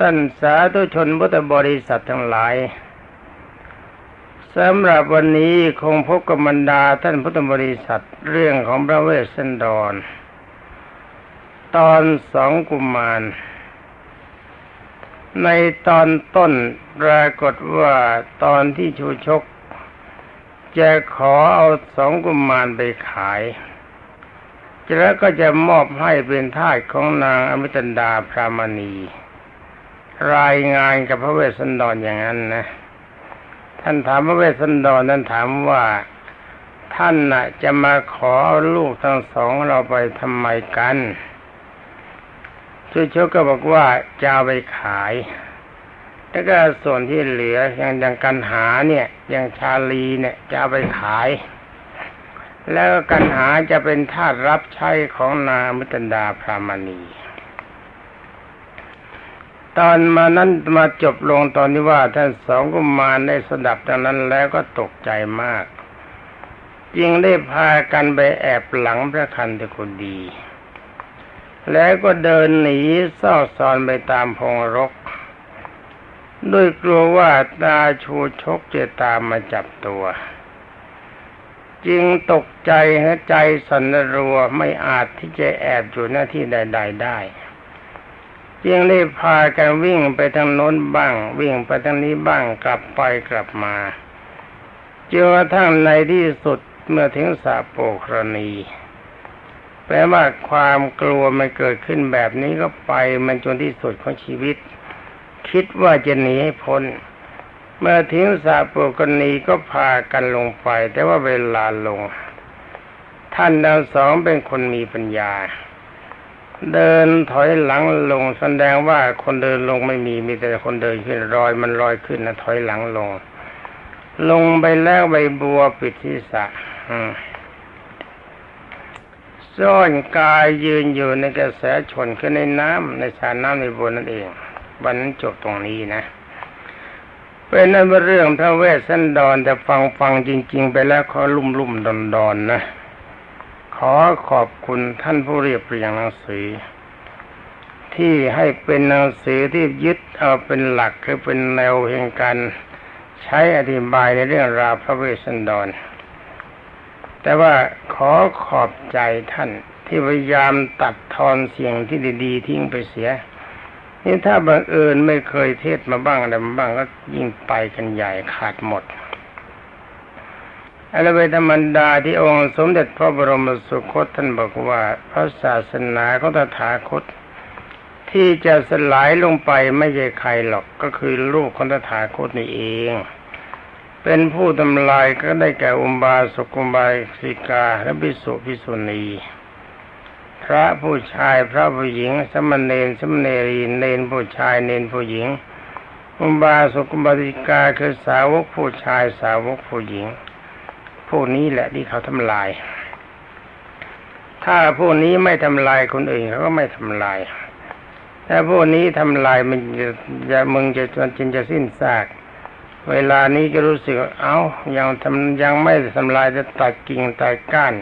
ท่านสาธุชนพุทธบริษัททั้งหลายสำหรับวันนี้คงพบกับบรรดาท่านพุทธบริษัทเรื่องของพระเวสสันดร ตอนสองกุมาร ในตอนต้นปรากฏว่าตอนที่ชูชก จะขอเอาสองกุมารไปขายแล้วก็จะมอบให้เป็นทาสของนางอมิตันดาพรามณี รายงานกับพระเวสสันดรอย่างนั้นนะ ท่านถามพระเวสสันดรนั้นถามว่าท่านน่ะ จะมาขอลูกทั้งสองเราไปทำไมกันชุชกก็บอกว่าจะเอาไปขาย แล้วก็ส่วนที่เหลืออย่างอย่างกันหาเนี่ยอย่างชาลีเนี่ยจะเอาไปขาย แล้วกันหาจะเป็นทาสรับใช้ของนามิตันดาพรามณี ตอนมานั้นมาจบลงตอนที่ว่าท่านสองกุมารได้สดับดังนั้นแล้วก็ตกใจมาก จึงได้พากันไปแอบหลังพระคันตะกุดี แล้วก็เดินหนีซ่อซอนไปตามพงรก ด้วยกลัวว่าตาชูชกจะตามมาจับตัว จึงตกใจใจสันรัวไม่อาจที่จะแอบอยู่หน้าที่ใด ๆ ได้ จึงได้พากันวิ่งไปทางโน้นบ้าง วิ่งไปทางนี้บ้างกลับไปกลับมาจนกระทั่งในที่สุดเมื่อถึงสาโปครณีแปลว่าความกลัวมันเกิดขึ้นแบบนี้ก็ไปมันจนที่สุดของชีวิต คิดว่าจะหนีให้พ้น เมื่อทิ้งสาโปุกนีก็พากันลงไป แต่ว่าเวลาลง ท่านทั้งสองเป็นคนมีปัญญา เดินถอยหลังลงแสดงว่าคนเดินลงไม่มีมีแต่คนเดินขึ้นรอยมันลอยขึ้นนะถอยหลังลง ลงไปแล้วใบบัวปิดที่สะซ่อนกายยืนอยู่ในกระแสชนขึ้นในน้ำในชาน้ำในบนนั่นเองวันนั้นจบตรงนี้นะเป็นนั่นเรื่องพระเวสสันดรแต่ฟังฟังจริง ๆ ไปแล้วขอลุ่มลุ่มดอนดอนนะ อขอบคุณท่านผู้เรียบเรียงหนังสือ ที่ให้เป็นหนังสือที่ยึดเอาเป็นหลักคือเป็นแนวแห่งการใช้อธิบายในเรื่องราวพระเวสสันดร แต่ว่าขอขอบใจท่านที่พยายามตัดทอนเสียงที่ดี ๆ ทิ้งไปเสีย นี่ถ้าบังเอิญไม่เคยเทศมาบ้างอะไรมาบ้างก็ยิ่งไปกันใหญ่ขาดหมด อะไรเวธรรมดาที่องค์สมเด็จพระบรมสุคตท่านบอกว่า พระศาสนาของตถาคต ที่จะสลายลงไปไม่ใช่ใครหรอกก็คือลูกของตถาคตนี่เอง เป็นผู้ทำลายก็ได้แก่อุบาสกุบาสิกาและภิกษุภิกษุณีพระผู้ชายพระผู้หญิง สมณเณรสมณเณรีเนนผู้ชายเนนผู้หญิงอุบาสกุบาติกาคือสาวกผู้ชายสาวกผู้หญิง ผู้นี้แหละที่เขาทำลาย ถ้าผู้นี้ไม่ทำลายคนอื่นเขาก็ไม่ทำลายถ้าผู้นี้ทำลายมันจะมึงจะจนจินจะสิ้นซากเวลานี้ก็รู้สึกเอา้ายังทำยังไม่ทำลายจะตัดกิ่งตัดก้าน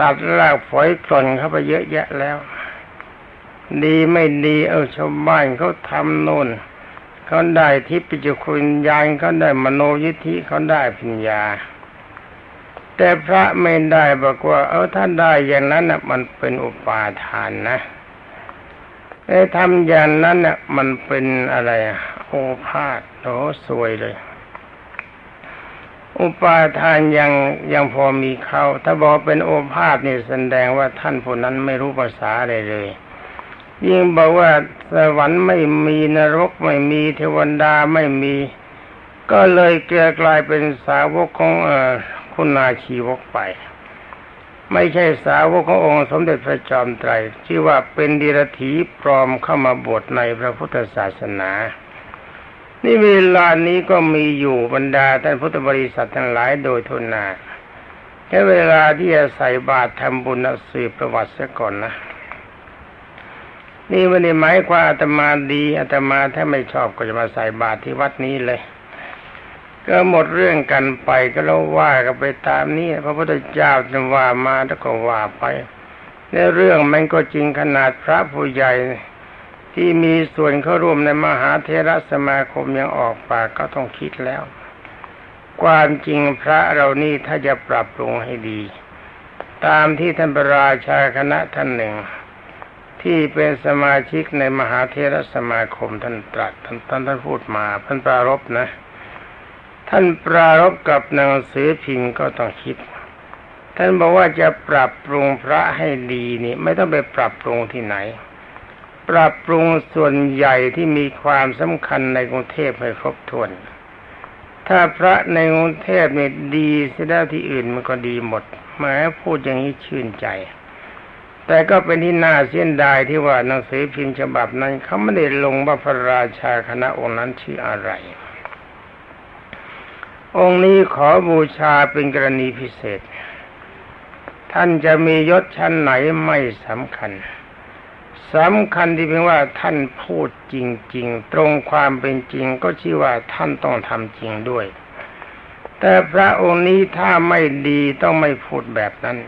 ตัดรากฝอยกล่นเข้าไปเยอะแยะแล้ว ดีไม่ดีเออชาวบ้านเขาทำโน่นเขาได้ทิพย์ปิจุคุณยานเขาได้มโนยิธิเขาได้ปัญญา แต่พระไม่ได้บอกว่า เออท่านได้อย่างนั้นน่ะมันเป็นอุปาทานนะไอ้ทำอย่างนั้นน่ะมันเป็นอะไรโอภาษโหสวยเลย อุปาทานยังยังพอมีเขาถ้าบอกเป็นโอภาษนี่แสดงว่าท่านผู้นั้นไม่รู้ภาษาอะไรเลย ยิ่งบอกว่าสวรรค์ไม่มีนรกไม่มีเทวดาไม่มี ก็เลยเกลือกลายเป็นสาวกของเออ คุณนาชีวกไป ไม่ใช่สาวกขององค์สมเด็จพระจอมไตรชื่อว่าเป็นดีรถีปลอมเข้ามาบวชในพระพุทธศาสนา นี่เวลานี้ก็มีอยู่บรรดาท่านพุทธบริษัททั้งหลายโดยทุนนาแค่เวลาที่จะใส่บาตรทำบุญสืบประวัติซะก่อนนะนี่ไม่ได้หมายความอาตมาดีอาตมาถ้าไม่ชอบก็จะมาใส่บาตรที่วัดนี้เลย ก็หมดเรื่องกันไปก็แล้วว่ากันไปตามนี้พระพุทธเจ้าจะว่ามาแล้วก็ว่าไป ในเรื่องมันก็จริงขนาดพระผู้ใหญ่ที่มีส่วนเข้าร่วมในมหาเทรสมาคมยังออกปากก็ต้องคิดแล้ว ความจริงพระเรานี่ถ้าจะปรับปรุงให้ดี ตามที่ท่านประราชาคณะท่านหนึ่ง ที่เป็นสมาชิกในมหาเทรสมาคมท่านตรัสท่านท่านท่านพูดมาท่านปรารบนะ ท่านปรารบกับหนังสือพิมพ์ก็ต้องคิด ท่านบอกว่าจะปรับปรุงพระให้ดีนี่ ไม่ต้องไปปรับปรุงที่ไหน ปรับปรุงส่วนใหญ่ที่มีความสำคัญในกรุงเทพให้ครบถ้วน ถ้าพระในกรุงเทพเนี่ยดีเสียแล้วที่อื่นมันก็ดีหมดแม้พูดอย่างนี้ชื่นใจ แต่ก็เป็นที่น่าเสียดายที่ว่าหนังสือพิมพ์ฉบับนั้นเขาไม่ได้ลงว่าพระราชาคณะองค์นั้นชื่ออะไร องค์นี้ขอบูชาเป็นกรณีพิเศษ ท่านจะมียศชั้นไหนไม่สำคัญสำคัญที่เพียงว่าท่านพูดจริง ๆ ตรงความเป็นจริงก็ชื่อว่าท่านต้องทำจริงด้วย แต่พระองค์นี้ถ้าไม่ดีต้องไม่พูดแบบนั้น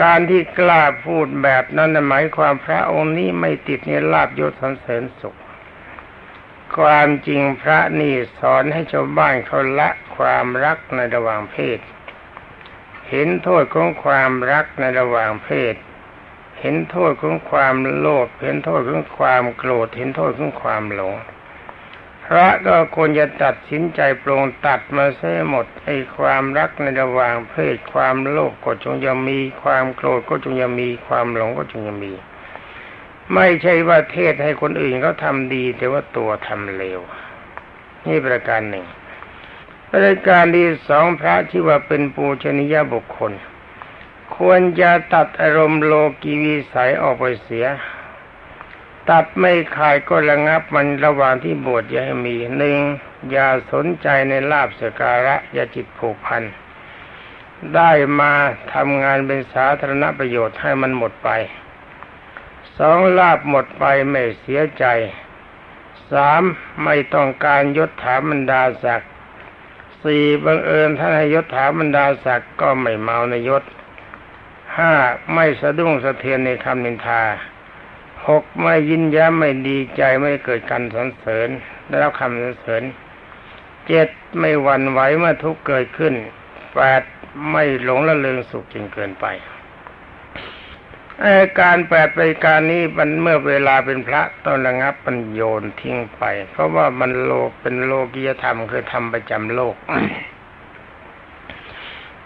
การที่กล้าพูดแบบนั้นหมายความพระองค์นี้ไม่ติดในลาบยศสันเสริญสุข ความจริงพระนี่สอนให้ชาวบ้านเขาละความรักในระหว่างเพศ เห็นโทษของความรักในระหว่างเพศ เห็นโทษของความโลภเห็นโทษของความโกรธเห็นโทษของความหลงพระก็ควรจะตัดสินใจปรงตัดมาเสียหมดไอ้ความรักในระหว่างเพศ ความโลภก็จงอย่ามีความโกรธก็จงอย่ามีความหลงก็จงอย่ามี ไม่ใช่ว่าเทศให้คนอื่นเขาทำดี แต่ว่าตัวทำเลวนี่ประการหนึ่งประการที่สองพระที่ว่าเป็นปูชนียบุคคล ควรจะตัดอารมณ์โลกีวิสัยออกไปเสีย ตัดไม่ขายก็ระงับมันระหว่างที่บวชอย่าให้มีหนึ่งอย่าสนใจในลาบสการะอย่าจิตผูกพันได้มาทำงานเป็นสาธารณประโยชน์ให้มันหมดไป องลาบหมดไปไม่เสียใจสามไม่ต้องการยศถาบรรดาศักดิ์สี่บังเอิญท่านให้ยศถาบรรดาศักดิ์ก็ไม่เมาในยศห้าไม่สะดุ้งสะเทือนในคำนินทาหกไม่ยินย้มไม่ดีใจไม่เกิดการสรรเสริญได้รับคำสรรเสริญเจ็ดไม่หวั่นไหวเมื่อทุกเกิดขึ้นแปดไม่หลงละเลงสุขจนเกินไป การแปดปการนี้มันเมื่อเวลาเป็นพระต้องระงับมันโยนทิ้งไป เพราะว่ามันโลกเป็นโลกียธรรมคือทำประจำโลก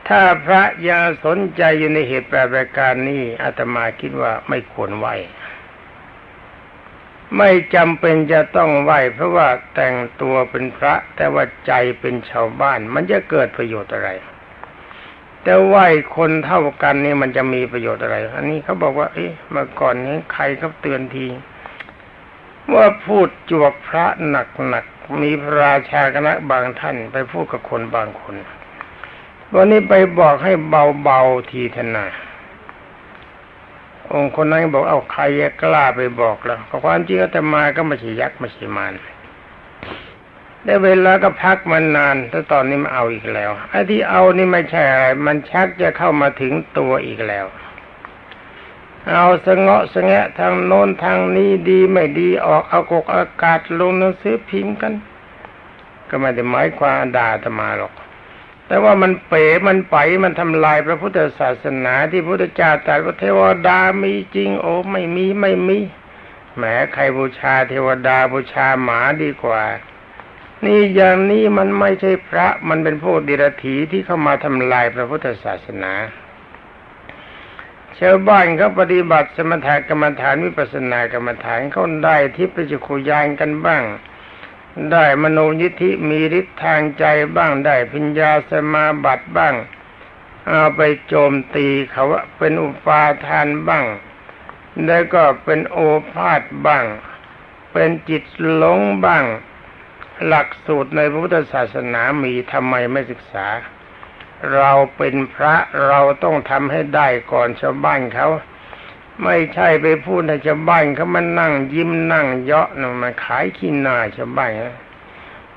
ถ้าพระยังสนใจอยู่ในเหตุแปดประการนี้อาตมาคิดว่าไม่ควรไหวไม่จำเป็นจะต้องไหวเพราะว่าแต่งตัวเป็นพระ แต่ว่าใจเป็นชาวบ้าน มันจะเกิดประโยชน์อะไร แต่ไหวคนเท่ากันนี่มันจะมีประโยชน์อะไร อันนี้เขาบอกว่า เอ๊ะเมื่อก่อนนี้ใครเขาเตือนที ว่าพูดจวกพระหนักหนักมีพระราชาคณะบางท่านไปพูดกับคนบางคน วันนี้ไปบอกให้เบาๆทีทนาองค์คนนั้นบอกเอาใครกล้าไปบอกแล้วความจริงอาตมาก็ไม่ใช่ยักษ์ไม่ใช่มาร ได้เวลาก็พักมานานแต่ตอนนี้มาเอาอีกแล้วไอ้ที่เอานี่ไม่ใช่อะไรมันชักจะเข้ามาถึงตัวอีกแล้ว เอาสงาะสงะทางโน้นทางนี้ดีไม่ดีออกเอากกอากาศลงหนังสือพิมพ์กัน ก็ไม่ได้หมายความด่าอาตมาหรอก แต่ว่ามันเป๋มันไปมันทำลายพระพุทธศาสนาที่พระพุทธเจ้าตรัสว่าเทวดามีจริง โอ้ไม่มีไม่มีแหมใครบูชาเทวดาบูชาหมาดีกว่า นี่อย่างนี้มันไม่ใช่พระ มันเป็นพวกเดรัจฉีที่เข้ามาทำลายพระพุทธศาสนาชาวบ้านเขาปฏิบัติสมถกรรมฐานวิปัสสนากรรมฐานเขาได้ทิพยจักขุยานกันบ้าง ได้มโนยิทธิมีฤทธิ์ทางใจบ้างได้พิญญาสมาบัติบ้าง เอาไปโจมตีเขาว่าเป็นอุปาทานบ้าง แล้วก็เป็นโอภาษบ้าง เป็นจิตหลงบ้าง หลักสูตรในพระพุทธศาสนามีทำไมไม่ศึกษา เราเป็นพระเราต้องทำให้ได้ก่อนชาวบ้านเขาไม่ใช่ไปพูดให้ชาวบ้านเขามันนั่งยิ้มนั่งเยาะนะมันขายขี้หน้าชาวบ้านนะ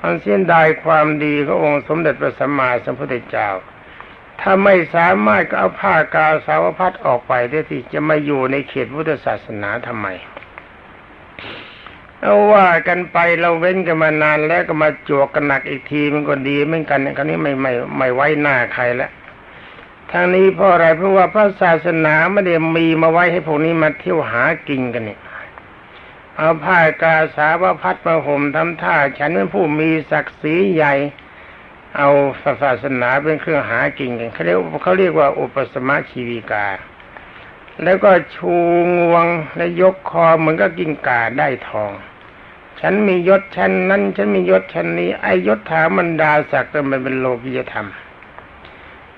มันเสียดายความดีขององค์สมเด็จพระสัมมาสัมพุทธเจ้า ถ้าไม่สามารถก็เอาผ้ากาสาวพัดออกไปได้ที่จะมาอยู่ในเขตพุทธศาสนาทำไม เอาว่ากันไปเราเว้นกันมานานแล้วก็มาจวกกันหนักอีกทีมันก็ดีเหมือนกันคราวนี้ไม่ไม่ไม่ไว้หน้าใครแล้วทางนี้เพราะอะไรเพราะว่าพระศาสนาไม่ได้มีมาไว้ให้พวกนี้มาเที่ยวหากินกันเนี่ยเอาผ้ากาสาวพัดมาห่มทำท่า ฉันเป็นผู้มีศักดิ์ศรีใหญ่ เอาศาสนาเป็นเครื่องหากินกันเขาเรียกเขาเรียกว่าอุปสมะชีวิกา แล้วก็ชูงวงและยกคอเหมือนกับกิ้งก่าได้ทอง ฉันมียศชั้นนั้น ฉันมียศชั้นนี้ไอยศถามันดาศักดิ์มันเป็นโลกิยธรรม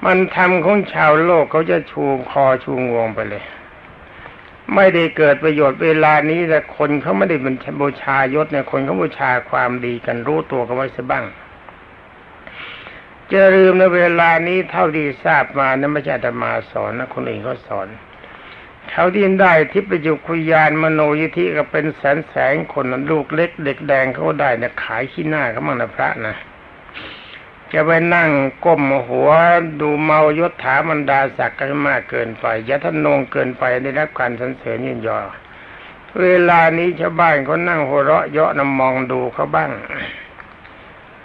มันทำของชาวโลกเขาจะชูคอชูงวงไปเลย ไม่ได้เกิดประโยชน์เวลานี้แต่คนเขาไม่ได้เป็นบูชายศเนี่ยคนเขาบูชาความดีกันรู้ตัวกันไว้ซะบ้างจะลืมในเวลานี้เท่าที่ทราบมานะไม่ใช่ธรรมาสอนนะคนอื่นเขาสอน เขาที่ได้ทิพยุคุยานมโนยิธิก็เป็นแสนแสนคนลูกเล็ก เด็กแดงเขาได้เนี่ยขายขี้หน้าเขามั่งนะพระนะจะไปนั่งก้มหัวดูเมายศถามันดาศักดิ์กันมากเกินไปยะทนงเกินไปได้รับการสรรเสริญยินยอ เวลานี้ชาวบ้านเขานั่งหัวเราะเยาะนำมองดูเขาบ้าง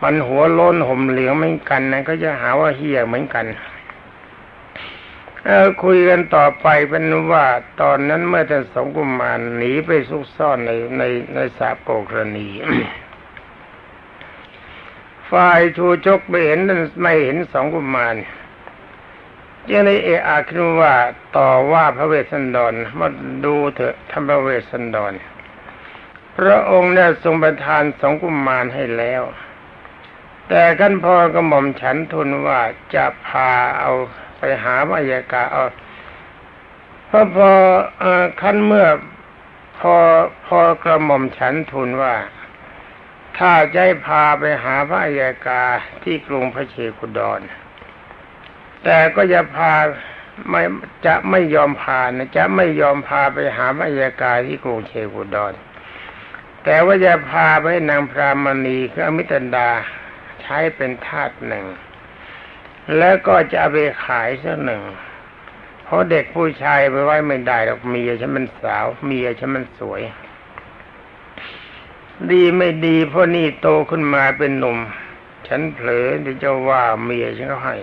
มันหัวโล้นห่มเหลืองเหมือนกันนะก็จะหาว่าเฮียเหมือนกัน เออคุยกันต่อไปเป็นว่าตอนนั้นเมื่อท่านสงกุมารหนีไปซุกซ่อนในในในสาโปกรณีฝ่ายชูชกไม่เห็นไม่เห็นสองกุมารยังในเออาคิดว่าต่อว่าพระเวสสันดรมาดูเถอะทำพระเวสสันดร พระองค์ได้ทรงประทานสองกุมารให้แล้ว แต่ขั้นพอกระหม่อมฉันทูลว่าจะพาเอา ไปหาพยาการเอาพอพอขั้นเมื่อพอพอกระหม่อมฉันทูลว่า ถ้าจะให้พาไปหาพระอัยกาที่กรุงพระเชกุดร แต่ก็จะพาไม่จะไม่ยอมพานะจะไม่ยอมพาไปหาพระอัยกาที่กรุงเชกุดร แต่ว่าจะพาไปนางพรามณีคืออมิตันดาใช้เป็นทาสหนึ่ง แล้วก็จะเอาไปขายสักหนึ่ง เพราะเด็กผู้ชายไปไว้ไม่ได้หรอกเมียฉันมันสาวเมียฉันมันสวย ดีไม่ดีเพราะนี่โตขึ้นมาเป็นหนุ่ม ฉันเผลอที่จะว่าเมียฉันก็ให้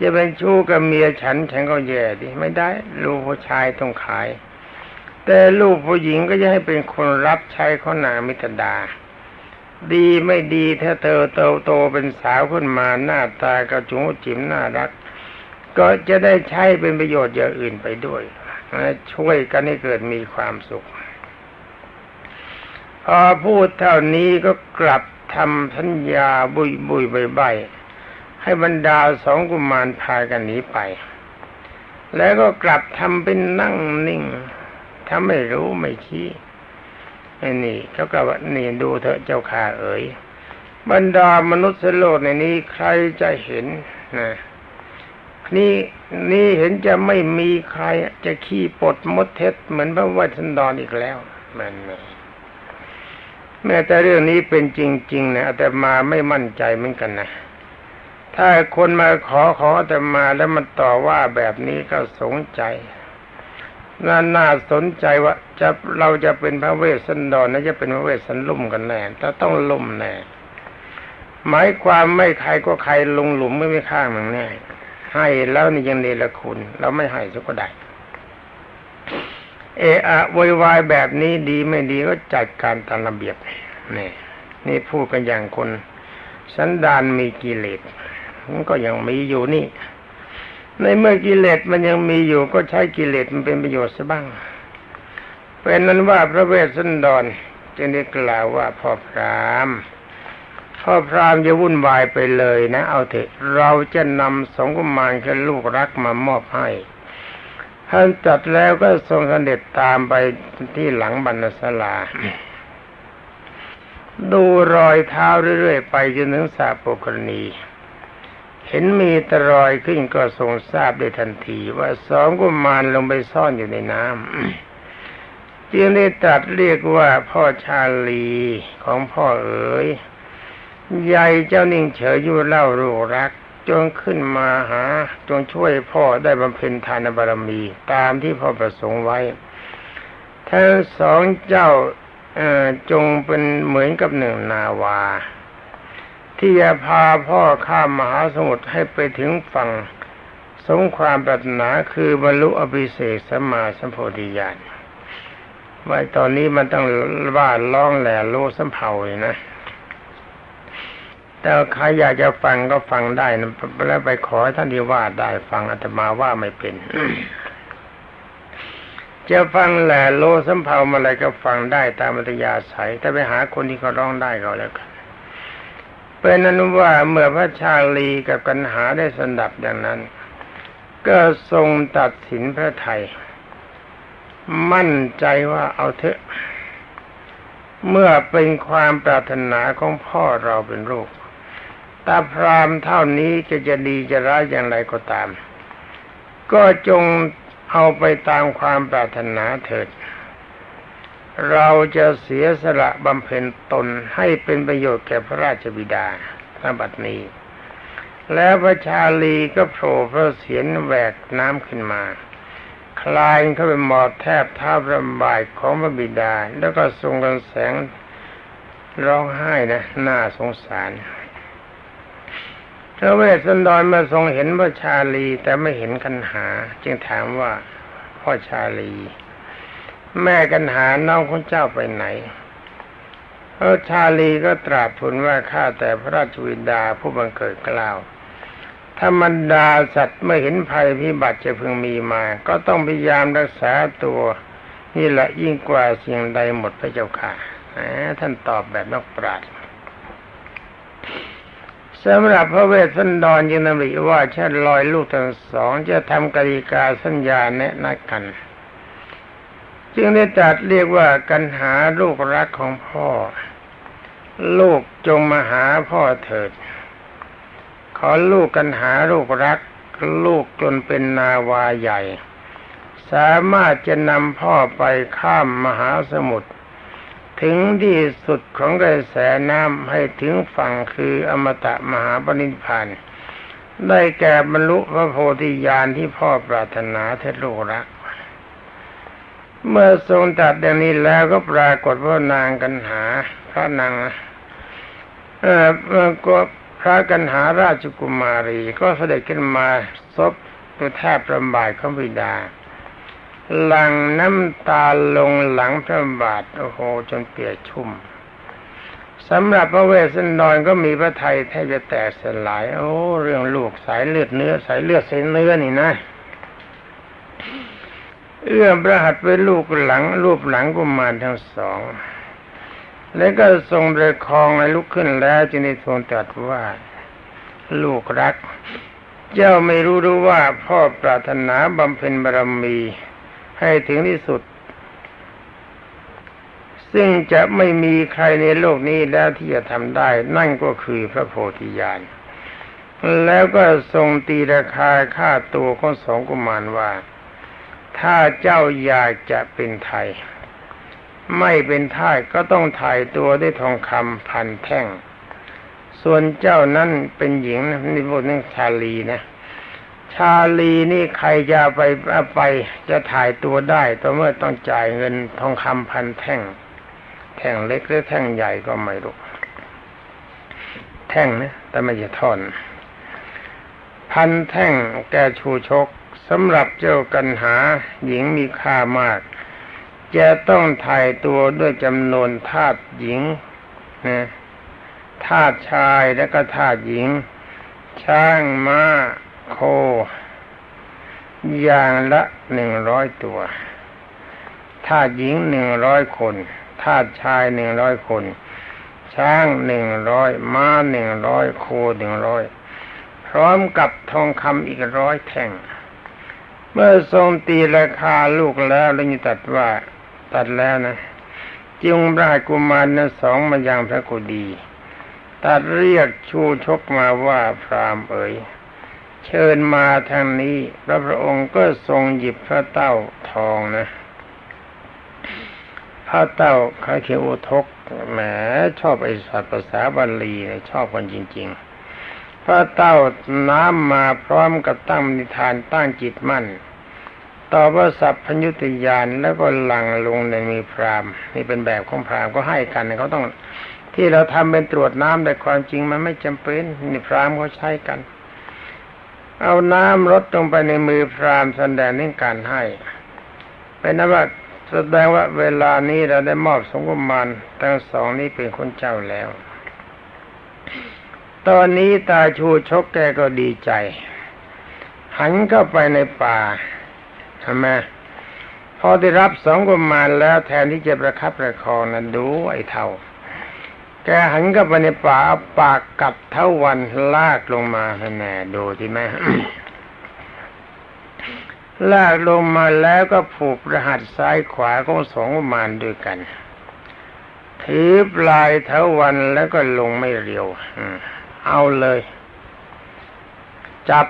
จะเป็นชู้กับเมียฉันฉันก็แย่ดิไม่ได้ ลูกผู้ชายต้องขาย แต่ลูกผู้หญิงก็จะให้เป็นคนรับใช้ขอนางมิตรดา ดีไม่ดีถ้าเธอโตโตเป็นสาวขึ้นมาหน้าตากระจุงจิ๋มน่ารัก ก็จะได้ใช้เป็นประโยชน์อย่างอื่นไปด้วยช่วยกันให้เกิดมีความสุข พอพูดเท่านี้ก็กลับทำสัญญาบุยบุยใบใบให้บรรดาสองกุมารพากันหนีไป แล้วก็กลับทำเป็นนั่งนิ่งถ้าไม่รู้ไม่ชี้ ไอ้นี่เขาก็ว่านี่ดูเถอะเจ้าข้าเอ๋ยบรรดามนุษย์โลกในนี้ใครจะเห็นนะนี่นี่เห็นจะไม่มีใครจะขี้ปดมดเท็จเหมือนพระวัชนดรอีกแล้วมันแม้แต่เรื่องนี้เป็นจริง ๆ นะแต่มาไม่มั่นใจเหมือนกันนะถ้าคนมาขอขอแต่มาแล้วมันต่อว่าแบบนี้ก็สงใจ น่าน่าสนใจว่าจะเราจะเป็นพระเวสสันดรนะจะเป็นพระเวสสันลุ่มกันแน่แต่ต้องลุ่มแน่หมายความไม่ใครก็ใครลงหลุมไม่ไม่ข้างมันแน่ให้แล้วนี่ยังเนรคุณ เราไม่ให้สักก็ได้เอะอะวยวายแบบนี้ดีไม่ดีก็จัดการตามระเบียบนี่นี่พูดกันอย่างคนสันดานมีกิเลสมันก็ยังมีอยู่นี่ ในเมื่อกิเลสมันยังมีอยู่ก็ใช้กิเลสมันเป็นประโยชน์ซะบ้าง เป็นนั้นว่าพระเวสสันดรจึงได้กล่าวว่าพ่อพรามพ่อพรามจะวุ่นวายไปเลยนะ เอาเถอะเราจะนำสงกุมารคือลูกรักมามอบให้ท่านจัดแล้วก็ทรงเสด็จตามไปที่หลังบรรณศาลา ดูรอยเท้าเรื่อยๆไปจนถึงสาปกรณี เห็นมีตรอยขึ้นก็ทรงทราบได้ทันทีว่าสองกุมารลงไปซ่อนอยู่ในน้ำจึงได้ตรัสเรียกว่าพ่อชาลีของพ่อเอ๋ยใหญ่เจ้านิ่งเฉยอยู่เล่าลูรักจงขึ้นมาหาจงช่วยพ่อได้บำเพ็ญทานบารมี ตามที่พ่อประสงค์ไว้ทั้งสองเจ้าจงเป็นเหมือนกับหนึ่งนาวา ที่จะพาพ่อข้ามมหาสมุทรให้ไปถึงฝั่งสมความปรารถนาคือบรรลุอภิเศษสมาสัมโพธิญาณไว้ตอนนี้มันต้องว่าร้องแหล่โลสัมเภาเลยนะ แต่ใครอยากจะฟังก็ฟังได้นะแล้วไปขอท่านที่ว่าได้ฟังอาตมาว่าไม่เป็น จะฟังแหล่โลสัมเภาอะไรก็ฟังได้ตามมัตยาศัยแต่ไปหาคนที่เขาร้องได้ก็แล้วกัน เป็นอนั้นว่าเมื่อพระชาลีกับกันหาได้สนับอย่างนั้น ก็ทรงตัดสินพระไทย มั่นใจว่าเอาเถอะ เมื่อเป็นความปรารถนาของพ่อเราเป็นลูกตาพรามเท่านี้จะจะดีจะร้ายอย่างไรก็ตาม ก็จงเอาไปตามความปรารถนาเถิด เราจะเสียสละบำเพ็ญตนให้เป็นประโยชน์แก่พระราชบิดาพระบัดนี้ แล้วพระชาลีก็โผล่พระเสียนแหวกน้ำขึ้นมา คลายเข้าไปหมอบแทบท้าระบายของพระบิดา แล้วก็ทรงกันแสงร้องไห้นะน่าสงสารพระเวสสันดรมาทรงเห็นพระชาลีแต่ไม่เห็นกันหา จึงถามว่าพ่อชาลี แม่กันหาน้องของเจ้าไปไหนพระชาลีก็ตราบทูลว่าข้าแต่พระราชวินดาผู้บังเกิดกล่าวธรรมดาสัตว์เมื่อเห็นภัยพิบัติจะพึงมีมา ก็ต้องพยายามรักษาตัวนี่แหละยิ่งกว่าสิ่งใดหมดพระเจ้าค่ะท่านตอบแบบนักปราชญ์สำหรับพระเวสสันดรยินริว่าชาลอยลูกทั้งสองจะทำกริกาสัญญาแนะนัดกัน จึงได้ตรัสเรียกว่ากันหาลูกรักของพ่อ ลูกจงมาหาพ่อเถิด ขอลูกกันหาลูกรัก ลูกจนเป็นนาวาใหญ่ สามารถจะนำพ่อไปข้ามมหาสมุทรถึงที่สุดของกระแสน้ำให้ถึงฝั่งคืออมตะมหาปณิพาน ได้แก่บรรลุพระโพธิญาณที่พ่อปรารถนาเทลูกรัก เมื่อทรงตัดดังนี้แล้วก็ปรากฏว่านางกันหา พระนางเออก็พระกันหาราชกุมารี ก็เสด็จขึ้นมาซบตัวแทบประบาทของบิดา หลังน้ำตาลงหลังพระบาทโอ้โห จนเปียกชุ่มสำหรับพระเวสสันดรก็มีพระไทยแทบจะแตกสลาย โอ้ เรื่องลูกสายเลือดเนื้อสายเลือดเส้นเนื้อนี่นะ เอื้อมประหัตไปลูกหลัง รูปหลังกุมารทั้งสอง แล้วก็ทรงประคองให้ลุกขึ้นแล้วจึงได้ทรงตรัสว่า ลูกรัก เจ้าไม่รู้รู้ว่าพ่อปรารถนาบำเพ็ญบารมีให้ถึงที่สุด ซึ่งจะไม่มีใครในโลกนี้แล้วที่จะทำได้ นั่นก็คือพระโพธิญาณแล้วก็ทรงตีราคาค่าตัวของสองกุมารว่า ถ้าเจ้าอยากจะเป็นไทย ไม่เป็นทายก็ต้องถ่ายตัวด้วยทองคำพันแท่ง ส่วนเจ้านั้นเป็นหญิงนี่พูดนึงชาลีนะชาลีนี่ใครจะไปไปจะถ่ายตัวได้ต่อเมื่อต้องจ่ายเงินทองคำพันแท่ง แท่งเล็กหรือแท่งใหญ่ก็ไม่รู้แท่งนะแต่ไม่ใช่ท่อน พันแท่งแกชูชก สำหรับเจ้ากันหาหญิงมีค่ามาก จะต้องถ่ายตัวด้วยจำนวนทาสหญิงนะทาสชายและก็ทาสหญิง ช้างม้าโค อย่างละหนึ่งร้อยตัวทาสหญิงหนึ่งร้อยคนทาสชายหนึ่งร้อยคน ช้างหนึ่งร้อยม้าหนึ่งร้อยโคหนึ่งร้อยพร้อมกับทองคำอีกร้อยแท่ง เมื่อทรงตีราคาลูกแล้วแล้วยิตัดว่าตัดแล้วนะจึงราชกุมารนั้นสองมายังพระกุดีตัดเรียกชูชกมาว่าพรามเอ๋ยเชิญมาทางนี้พระพระองค์ก็ทรงหยิบพระเต้าทองนะพระเต้าขาเขียวทกแหมชอบไอสัตว์ภาษาบาลีนะชอบกันจริง ๆ พระเต้าน้ำมาพร้อมกับตั้งนิทานตั้งจิตมั่น ต่อว่าสัพพยุติยานแล้วก็หลังลงในมีพรามนี่เป็นแบบของพรามก็ให้กันเขาต้องที่เราทำเป็นตรวจน้ำแต่ความจริงมันไม่จำเป็นนี่พรามเขาใช้กัน เอาน้ำรดลงไปในมือพรามแสดงถึงการให้เป็นนว่าแสดงว่าเวลานี้เราได้มอบสมกุมารทั้งสองนี้เป็นคนเจ้าแล้ว ตอนนี้ตาชูชกแกก็ดีใจ หันเข้าไปในป่า ทำไมพอได้รับสองกุมารแล้วแทนที่จะประคับประคองนั้นดูไอ้เท่า แกหันเข้าไปในป่าเอาปากกัดเท่าวันลากลงมาแน่ดูที่ไหมลากลงมาแล้วก็ผูกรหัสซ้ายขวาของสองกุมารด้วยกัน ถือปลายเท้าวันแล้วก็ลงไม่เรียวเอาเลย จับ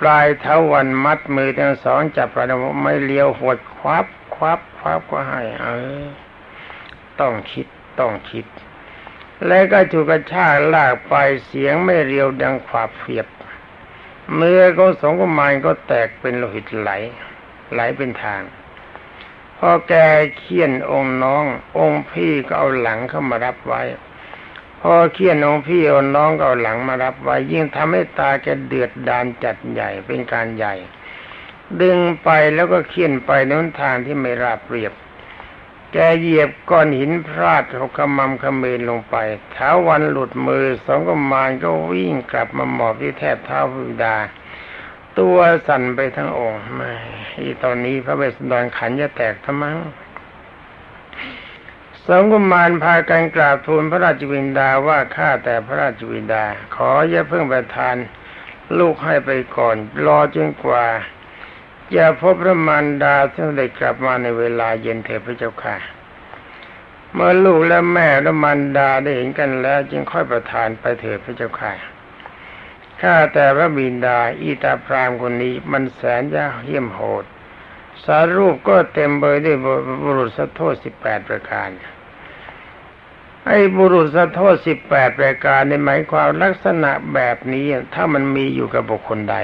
ปลายเท้าวันมัดมือทั้งสองจับปลายเท้าไม่เลี้ยวหดควับควับควับก็ให้เออต้องคิดต้องคิด แล้วก็ถูกกระชากลากไปเสียงไม่เรียวดังขวาบเพียบ เมื่อของสองกุมารก็แตกเป็นโลหิตไหล ไหลเป็นทาง พอแกเคี่ยนองค์น้อง องค์พี่ก็เอาหลังเข้ามารับไว้ อเคี่ยนองพี่เอาน้องก็เอาหลังมารับไว้ยิ่งทำให้ตาแกเดือดดานจัดใหญ่เป็นการใหญ่ ดึงไปแล้วก็เคี่ยนไปในหนทางที่ไม่ราบเรียบ แกเหยียบก้อนหินพลาดหกขมำขเมนลงไปเท้าวันหลุดมือสองกมานก็วิ่งกลับมาหมอบที่แทบเท้าพิดา ตัวสั่นไปทั้งองค์ไม่อีตอนนี้พระเวสสันดรขันจะแตกทั้งมั้ง สองกุมารพากันกราบทูลพระราชวินดาว่าข้าแต่พระราชวินดา ขออย่าเพิ่งประทาน ลูกให้ไปก่อน รอจนกว่าอย่าพบพระมารดาซึ่งได้กลับมาในเวลาเย็นเถิดพระเจ้าค่ะ เมื่อลูกและแม่และมารดาได้เห็นกันแล้ว จึงค่อยประทานไปเถิดพระเจ้าค่ะข้าแต่พระบินดา อีตาพรามคนนี้มันแสนจะเหี้ยมโหด สารูปก็เต็มเบยด้วยบุรุษสะโทษสิบแปดประการไอ้บุรุษสะโทษสิบแปดประการในหมายความลักษณะแบบนี้ ถ้ามันมีอยู่กับบุคคลใด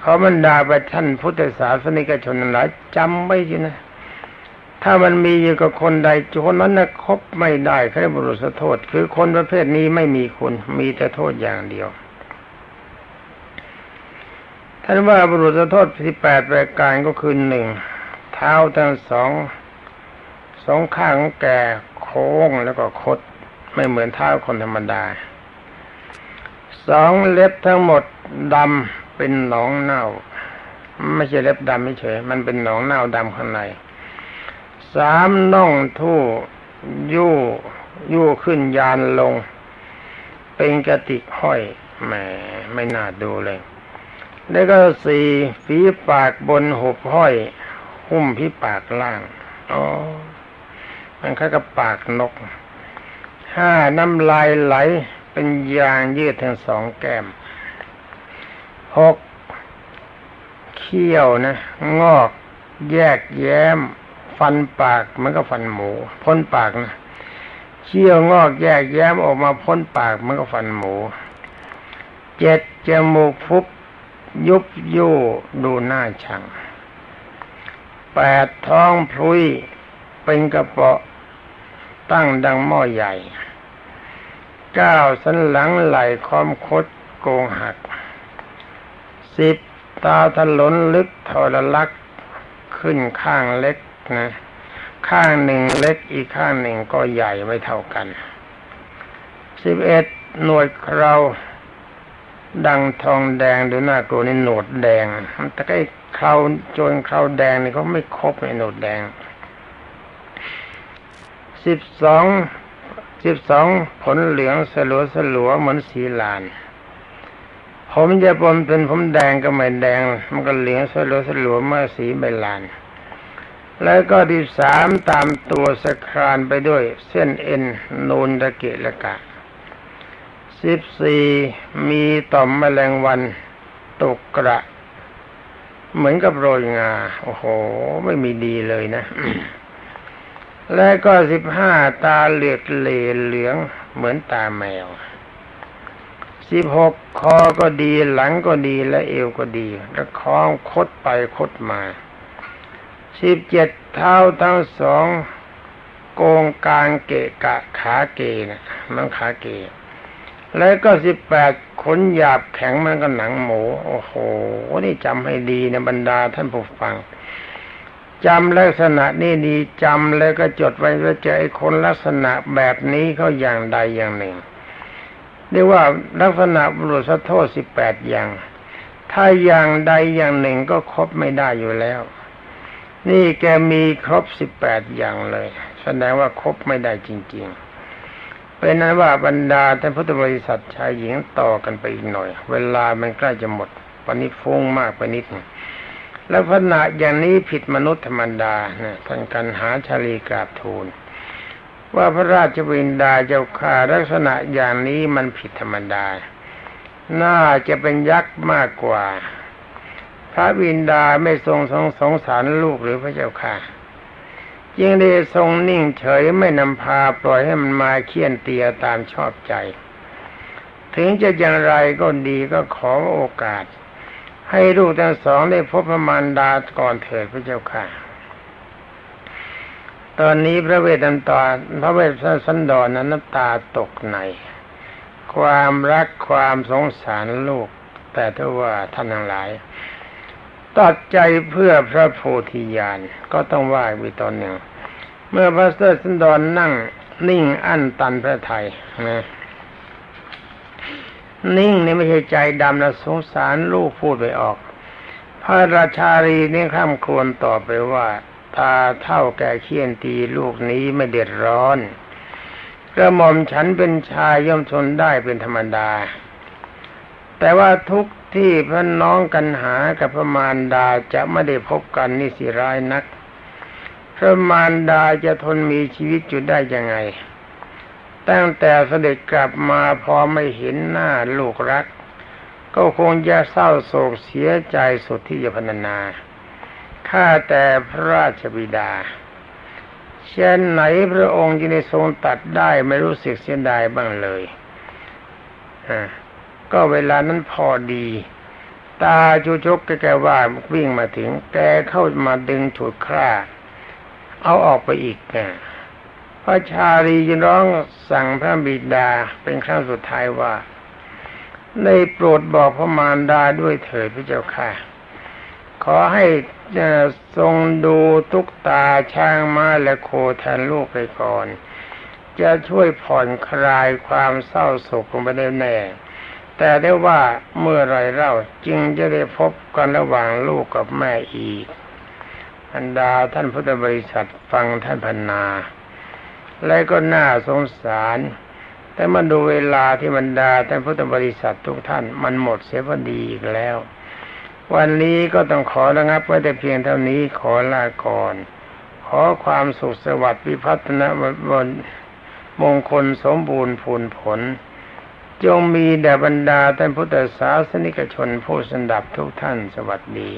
เขอบรรดาประท่านพุทธศาสนิกชนหลายจำไว้สินะ ถ้ามันมีอยู่กับคนใดคนนั้นนะคบไม่ได้เขาเรียกบุรุษโทษ คือคนประเภทนี้ไม่มีคุณมีแต่โทษอย่างเดียว ท่านว่าบุรุษโทษที่แปดประการก็คือหนึ่งเท้าทั้งสองสองข้างของแกโค้งแล้วก็คด ไม่เหมือนเท้าคนธรรมดาสองเล็บทั้งหมดดำเป็นหนองเน่า ไม่ใช่เล็บดำไม่เฉยมันเป็นหนองเน่าดำข้างในสามน่องทู่ยู่ยู่ขึ้นยานลง เป็นกระติกห้อยแหมไม่น่าดูเลย แล้วก็สี่ฝีปากบนหุบห้อย หุ้มที่ปากล่าง อ๋อ มันคล้ายกับปากนก ห้าน้ำลายไหลเป็นยางยืดทั้งสองแก้มหกเขี้ยวนะ งอก แยกแย้ม ฟันปากมันก็ฟันหมู พ้นปากนะเขี้ยวงอกแยกแย้มออกมาพ้นปากมันก็ฟันหมู เจ็ดจมูกฟุบ ยุบยู่ดูหน้าชังแปดท้องพลุยเป็นกระเปาะตั้งดังหม้อใหญ่เก้าสันหลังไหลคอมคดโกงหักสิบตาถลนลึกทรลักขึ้นข้างเล็กนะ ข้างหนึ่งเล็กอีกข้างหนึ่งก็ใหญ่ไม่เท่ากันสิบเอ็ดหน่วดเครา ดังทองแดงดูหน้ากลัวนี่หนวดแดงแต่ไอ้คราวโจนเคราวแดงนี่เขาไม่ครบในหนวดแดงสิบสองสิบสองผลเหลืองสลัวสลัวเหมือนสีลาน ผมจะปนเป็นผมแดงก็ไม่แดง มันก็เหลืองสลัวสลัวเมื่อสีใบลาน แล้วก็ที่สามตามตัวสครานไปด้วย เส้นเอ็นนูนตะเกะละกะ สิบสี่มีต่อมแมลงวันตกกระ เหมือนกับโรยงา โอ้โห ไม่มีดีเลยนะ และก็สิบห้าตาเหลือกเหลเหลือง เหมือนตาแมวสิบหกคอก็ดีหลังก็ดีและเอวก็ดีแล้วคล้องคดไปคดมาสิบเจ็ดเท้าทั้งสองโกงกลางเกะกะขาเกนะมันขาเก แล้วก็สิบแปดขนหยาบแข็งมันก็หนังหมู โอ้โห นี่จำให้ดีนะบรรดาท่านผู้ฟังจำลักษณะนี่ดีจำแล้วก็จดไว้ว่าจะไอ้คนลักษณะแบบนี้เขาอย่างใดอย่างหนึ่งเรียกว่าลักษณะบุรุษโทษสิบแปดอย่าง ถ้าอย่างใดอย่างหนึ่งก็ครบไม่ได้อยู่แล้ว นี่แกมีครบสิบแปดอย่างเลย แสดงว่าครบไม่ได้จริง ๆ เป็นนั้นว่าบรรดาท่านพุทธบริษัทชายหญิงต่อกันไปอีกหน่อย เวลามันใกล้จะหมดวันนี้ฟุ้งมากไปนิดแล้วขณะอย่างนี้ผิดมนุษย์ธรรมดานะท่านกันหาชาลีกราบทูลว่าพระราชวินดาเจ้าข้าลักษณะอย่างนี้มันผิดธรรมดา น่าจะเป็นยักษ์มากกว่า พระวินดาไม่ทรงสงสงสารลูกหรือพระเจ้าค่ะ ยิ่งได้ทรงนิ่งเฉยไม่นำพาปล่อยให้มันมาเคี่ยนเตียตามชอบใจ ถึงจะอย่างไรก็ดีก็ขอโอกาส ให้ลูกทั้งสองได้พบพระมารดาก่อนเถิดพระเจ้าค่ะ ตอนนี้พระเวทนันตาพระเวทสันดรนั้นน้ำตาตกใน ความรักความสงสารลูก แต่ถ้าว่าท่านทั้งหลาย ตัดใจเพื่อพระโพธิญาณก็ต้องว่าอีกตอนหนึ่ง เมื่อพระเสด็จสันดรนนั่งนิ่งอั้นตันพระไทยนะนิ่งนี่ไม่ใช่ใจดำนะสงสารลูกพูดไปออก พระราชารีนี่ข้ามควรต่อไปว่า ตาเท่าแก่เคียนตีลูกนี้ไม่เดือดร้อนกระหม่อมฉันเป็นชายย่อมทนได้เป็นธรรมดา แต่ว่าทุกที่พระน้องกันหากับพระมารดาจะไม่ได้พบกันนี่สิร้ายนัก พระมารดาจะทนมีชีวิตอยู่ได้ยังไง ตั้งแต่เสด็จกลับมาพอไม่เห็นหน้าลูกรัก ก็คงจะเศร้าโศกเสียใจสุดที่จะพรรณนาข้าแต่พระราชบิดาเช่นไหนพระองค์จะได้ทรงตัดได้ไม่รู้สึกเสียดายบ้างเลยอ่า ก็เวลานั้นพอดี ตาจูชกแกว่าวิ่งมาถึง แกเข้ามาดึงฉุดคร่า เอาออกไปอีกอะพระชาลีจึงร้องสั่งพระบิดาเป็นครั้งสุดท้ายว่าได้โปรดบอกพระมารดาด้วยเถิดพระเจ้าค่ะ ขอให้ทรงดูทุกตาช้างม้าและโคแทนลูกไปก่อน จะช่วยผ่อนคลายความเศร้าโศกลงไปได้แน่ แต่ได้ว่าเมื่อไรเล่าจึงจะได้พบกันระหว่างลูกกับแม่อีกอันดาท่านพุทธบริษัทฟังท่านพันนา และก็น่าสงสาร แต่มาดูเวลาที่บรรดาท่านพุทธบริษัททุกท่านมันหมดเสียพอดีอีกแล้ว วันนี้ก็ต้องขอระงับไว้แต่เพียงเท่านี้ขอลาก่อน ขอความสุขสวัสดิ์วิพัฒนบนมงคลสมบูรณ์ผลผล จงมีแด่บรรดาท่านพุทธศาสนิกชนผู้สันดับทุกท่านสวัสดี